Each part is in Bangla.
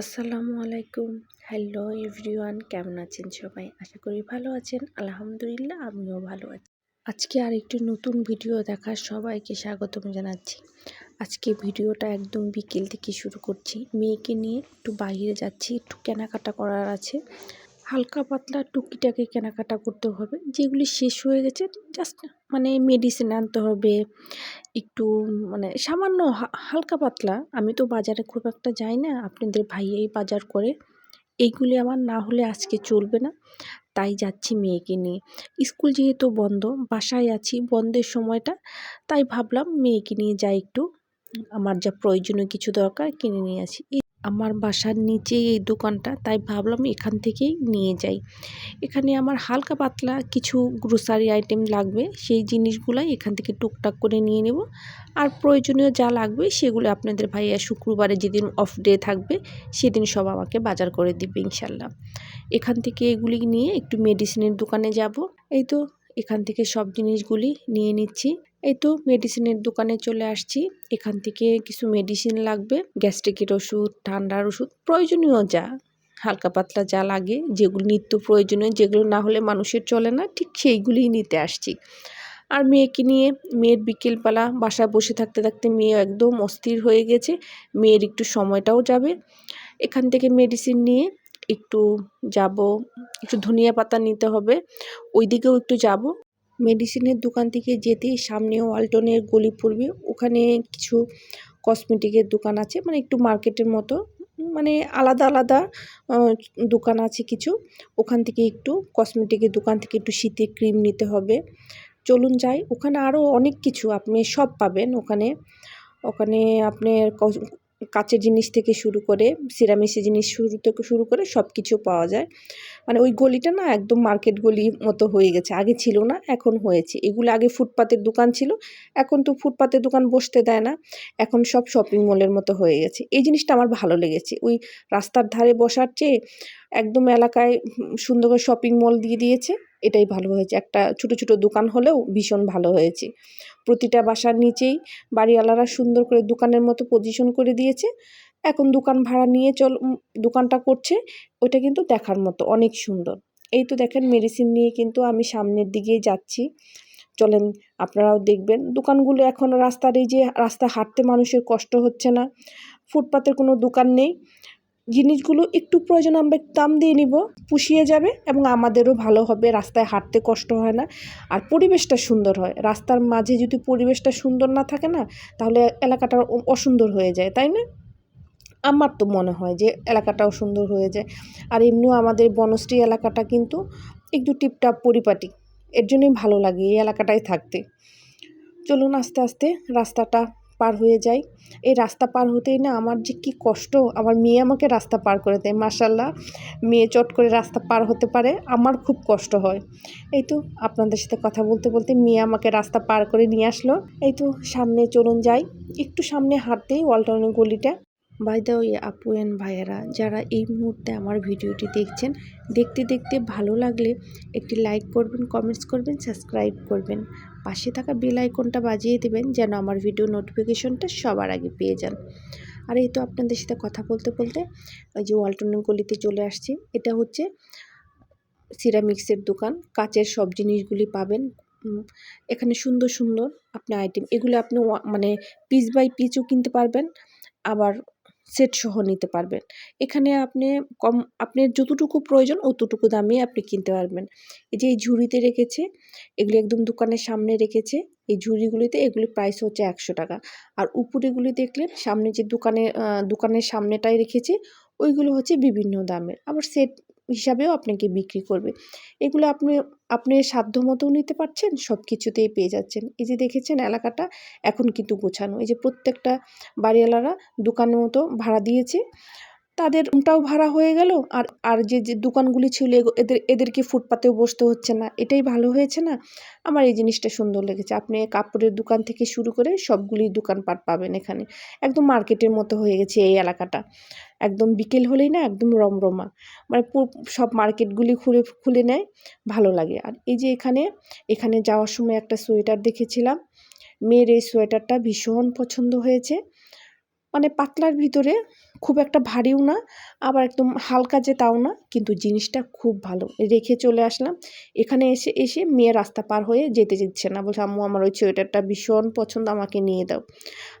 আসসালামু আলাইকুম। হ্যালো এভরিওয়ান, কেমন আছেন সবাই? আশা করি ভালো আছেন। আলহামদুলিল্লাহ, আমিও ভালো আছি। আজকে আর একটু নতুন ভিডিও দেখার সবাইকে স্বাগতম জানাচ্ছি। আজকে ভিডিওটা একদম বিকেল থেকে শুরু করছি। মেয়েকে নিয়ে একটু বাইরে যাচ্ছি, একটু কেনাকাটা করার আছে। হালকা পাতলা টুকিটাকি কেনাকাটা করতে হবে। যেগুলি শেষ হয়ে গেছে জাস্ট মানে মেডিসিন আনতে হবে। একটু মানে সামান্য হালকা পাতলা। আমি তো বাজারে খুব একটা যাই না। আপনাদের ভাইয়াই বাজার করে। এইগুলি আমার না হলে আজকে চলবে না। তাই যাচ্ছি মেয়েকে নিয়ে। স্কুল যেহেতু বন্ধ, বাসায় আছি বন্ধের সময়টা, তাই ভাবলাম মেয়েকে নিয়ে যাই একটু। আমার যা প্রয়োজনীয় কিছু দরকার কিনে নিয়ে আসি। আমার বাসার নিচেই এই দোকানটা, তাই ভাবলাম এখান থেকেই নিয়ে যাই। এখানে আমার হালকা পাতলা কিছু গ্রোসারি আইটেম লাগবে, সেই জিনিসগুলাই এখান থেকে টুকটাক করে নিয়ে নেব। আর প্রয়োজনীয় যা লাগবে সেগুলো আপনাদের ভাইয়া শুক্রবারে যেদিন অফ ডে থাকবে, সেদিন সব আমাকে বাজার করে দিবে ইনশাল্লাহ। এখান থেকে এগুলি নিয়ে একটু মেডিসিনের দোকানে যাব। এই তো, এখান থেকে সব জিনিসগুলি নিয়ে নিচ্ছি। এই তো মেডিসিনের দোকানে চলে আসছি। এখান থেকে কিছু মেডিসিন লাগবে গ্যাস্ট্রিকের ওষুধ, ঠান্ডার ওষুধ, প্রয়োজনীয় যা, হালকা পাতলা যা লাগে, যেগুলো নিত্য প্রয়োজনীয়, যেগুলো না হলে মানুষের চলে না, ঠিক সেইগুলিই নিতে আসছি। আর মেয়েকে নিয়ে, মেয়ের বিকেলবেলা বাসায় বসে থাকতে থাকতে মেয়ে একদম অস্থির হয়ে গেছে, মেয়ের একটু সময়টাও যাবে। এখান থেকে মেডিসিন নিয়ে একটু যাব, একটু ধনিয়া পাতা নিতে হবে, ওইদিকেও একটু যাব। মেডিসিনের দোকান থেকে যেতেই সামনে ওয়ালটনের গলি পড়বে। ওখানে কিছু কসমেটিকের দোকান আছে মানে একটু মার্কেটের মতো। মানে আলাদা আলাদা দোকান আছে কিছু। ওখান থেকে একটু কসমেটিকের দোকান থেকে একটু শীতের ক্রিম নিতে হবে। চলুন যাই। ওখানে আরও অনেক কিছু আপনি সব পাবেন ওখানে। ওখানে আপনার কাচের জিনিস থেকে শুরু করে সিরামিসের জিনিস শুরু থেকে শুরু করে সব কিছু পাওয়া যায়। মানে ওই গলিটা না একদম মার্কেট গলি মতো হয়ে গেছে। আগে ছিল না, এখন হয়েছে। এগুলো আগে ফুটপাতের দোকান ছিল, এখন তো ফুটপাতের দোকান বসতে দেয় না। এখন সব শপিং মলের মতো হয়ে গেছে। এই জিনিসটা আমার ভালো লেগেছে। ওই রাস্তার ধারে বসার চেয়ে একদম এলাকায় সুন্দর শপিং মল দিয়ে দিয়েছে। এটাই ভালো হয়েছে। একটা ছোট ছোট দোকান হলেও ভীষণ ভালো হয়েছে। প্রতিটা বাসার নিচেই বাড়িওয়ালারা সুন্দর করে দোকানের মতো পজিশন করে দিয়েছে। এখন দোকান ভাড়া নিয়ে চল দোকানটা করছে ওইটা কিন্তু দেখার মতো, অনেক সুন্দর। এই তো দেখেন মেডিসিন নিয়ে কিন্তু আমি সামনের দিকেই যাচ্ছি। চলেন, আপনারাও দেখবেন। দোকানগুলো এখন রাস্তার এই যে রাস্তা হাঁটতে মানুষের কষ্ট হচ্ছে না। ফুটপাতের কোনো দোকান নেই। জিনিসগুলো একটু প্রয়োজন, আমরা দাম দিয়ে নিব, পুষিয়ে যাবে এবং আমাদেরও ভালো হবে। রাস্তায় হাঁটতে কষ্ট হয় না আর পরিবেশটা সুন্দর হয়। রাস্তার মাঝে যদি পরিবেশটা সুন্দর না থাকে না, তাহলে এলাকাটা অসুন্দর হয়ে যায়, তাই না? আমার তো মনে হয় যে এলাকাটাও সুন্দর হয়ে যায়। আর এমনিও আমাদের বনশ্রী এলাকাটা কিন্তু একটু টিপটাপ পরিপাটি। এর জন্যই ভালো লাগে এই এলাকাটায় থাকতে। চলুন আস্তে আস্তে রাস্তাটা পার হয়ে যাই এই রাস্তা পার হতেই না আমার যে কি কষ্ট, আমার মেয়ে আমাকে রাস্তা পার করে দেয় মাসাল্লাহ মেয়ে চট করে রাস্তা পার হতে পারে, আমার খুব কষ্ট হয়। এই তো আপনাদের সাথে কথা বলতে বলতে মেয়ে আমাকে রাস্তা পার করে নিয়ে আসলো। এই তো সামনে চলুন যাই। একটু সামনে হাঁটতেই ওয়ালটনের গলিটা বাই দা ওই আপু অ্যান্ড ভাইয়েরা, যারা এই মুহূর্তে আমার ভিডিওটি দেখছেন, দেখতে দেখতে ভালো লাগলে একটি লাইক করবেন কমেন্টস করবেন সাবস্ক্রাইব করবেন। পাশে থাকা বেল আইকনটা বাজিয়ে দেবেন, যেন আমার ভিডিও নোটিফিকেশনটা সবার আগে পেয়ে যান। আর এই তো আপনাদের সাথে কথা বলতে বলতে, ওই যে ওয়ালটনের গলিতে চলে আসছি। এটা হচ্ছে সিরামিক্সের দোকান। কাচের সব জিনিসগুলি পাবেন। এখানে সুন্দর সুন্দর আপনি আইটেম এগুলো আপনি মানে পিস বাই পিসও কিনতে পারবেন। আবার সেট সহ নিতে পারবেন। এখানে আপনি কম, আপনার যতটুকু প্রয়োজন অতটুকু দামে আপনি কিনতে পারবেন। এই যে এই ঝুড়িতে রেখেছে, এগুলি একদম দোকানের সামনে রেখেছে, এই ঝুড়িগুলিতে এগুলি প্রাইস হচ্ছে একশো টাকা। আর উপরেগুলি দেখলেন, সামনে যে দোকানে দোকানের সামনেটাই রেখেছে, ওইগুলো হচ্ছে বিভিন্ন দামের। আবার সেট হিসাবেও আপনাকে বিক্রি করবে। এগুলো আপনি আপনি সাধ্য মতোও নিতে পারছেন সব কিছুতেই পেয়ে যাচ্ছেন। এই যে দেখেছেন এলাকাটা এখন কিন্তু গোছানো। এই যে প্রত্যেকটা বাড়িওয়ালারা দোকানের মতো ভাড়া দিয়েছে। তাদের রুমটাও ভাড়া হয়ে গেল আর আর যে যে দোকানগুলি ছিল এদের, এদেরকে ফুটপাতেও বসতে হচ্ছে না। এটাই ভালো হয়েছে না? আমার এই জিনিসটা সুন্দর লেগেছে। আপনি কাপড়ের দোকান থেকে শুরু করে সবগুলি দোকানপাট পাবেন এখানে। একদম মার্কেটের মতো হয়ে গেছে এই এলাকাটা। একদম বিকেল হলেই না একদম রমরমা। মানে সব মার্কেটগুলি খুলে খুলে নেয়, ভালো লাগে। আর এই যে এখানে এখানে যাওয়ার সময় একটা সোয়েটার দেখেছিলাম। মেয়ের এই সোয়েটারটা ভীষণ পছন্দ হয়েছে। মানে পাতলার ভিতরে খুব একটা ভারীও না, আবার একদম হালকা যে তাও না, কিন্তু জিনিসটা খুব ভালো। রেখে চলে আসলাম। এখানে এসে এসে মেয়ে রাস্তা পার হয়ে যেতে দিচ্ছে না। বলছে, আম্মু, আমার ওই সোয়েটারটা ভীষণ পছন্দ, আমাকে নিয়ে দাও।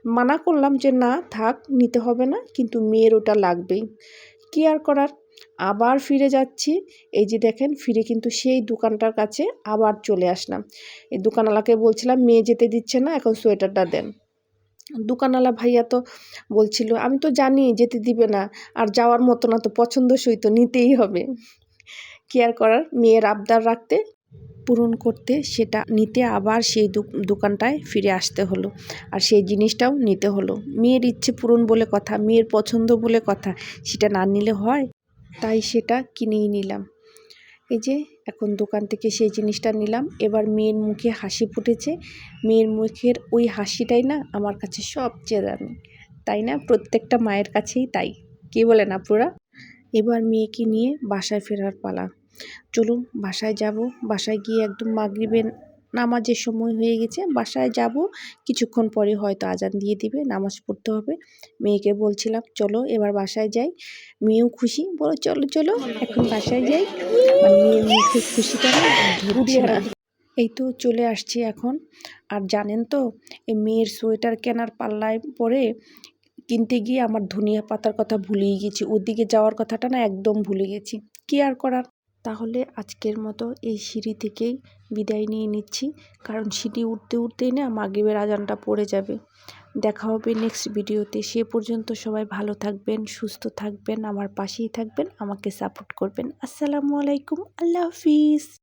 মানা করলাম যে, না, থাক, নিতে হবে না, কিন্তু মেয়ের ওটা লাগবেই। কী আর করার? আবার ফিরে যাচ্ছি। এই যে দেখেন, ফিরে কিন্তু সেই দোকানটার কাছে আবার চলে আসলাম। এই দোকানওয়ালাকে বলছিলাম, মেয়ে যেতে দিচ্ছে না, এখন সোয়েটারটা দেন। দোকানওয়ালা ভাইয়া তো বলছিল, আমি তো জানি যেতে দিবে না, আর যাওয়ার মতো না, তো পছন্দসই তো নিতেই হবে। কেয়ার করার, মেয়ের আবদার রাখতে, পূরণ করতে সেটা নিতে আবার সেই দোকানটায় ফিরে আসতে হলো, আর সেই জিনিসটাও নিতে হলো। মেয়ের ইচ্ছে পূরণ বলে কথা, মেয়ের পছন্দ বলে কথা, সেটা না নিলে হয়? তাই সেটা কিনেই নিলাম। এই যে, এখন দোকান থেকে সেই জিনিসটা নিলাম। এবার মেয়ের মুখে হাসি ফুটেছে। মেয়ের মুখের ওই হাসিটাই না আমার কাছে সবচেয়ে দামি। তাই না? প্রত্যেকটা মায়ের কাছেই তাই। কে বলেন আপুরা এবার মেয়েকে নিয়ে বাসায় ফেরার পালা। চলুন, বাসায় যাব। বাসায় গিয়ে একদম মাগরিবের নামাজের সময় হয়ে গেছে। বাসায় যাব, কিছুক্ষণ পরে হয়তো আজান দিয়ে দিবে, নামাজ পড়তে হবে। মেয়েকে বলছিলাম, চলো এবার বাসায় যাই। মেয়েও খুশি, বলো, চলো চলো, এখন বাসায় যাই। মেয়ের মুখে খুশিটা না না। এই তো চলে আসছি এখন। আর জানেন তো, এই মেয়ের সোয়েটার কেনার পাল্লায় পরে কিনতে গিয়ে আমার ধনিয়া পাতার কথা ভুলেই গেছি। ওদিকে যাওয়ার কথাটা না একদম ভুলে গেছি। কি আর করার? তাহলে আজকের মতো এই সিঁড়ি থেকেই বিদায় নিয়ে নিচ্ছি। কারণ সিঁড়ি উঠতে উঠতেই না মাগরিবের আজানটা পড়ে যাবে। দেখা হবে নেক্সট ভিডিওতে। সে পর্যন্ত সবাই ভালো থাকবেন, সুস্থ থাকবেন, আমার পাশেই থাকবেন, আমাকে সাপোর্ট করবেন। আসসালামু আলাইকুম। আল্লাহ হাফিজ।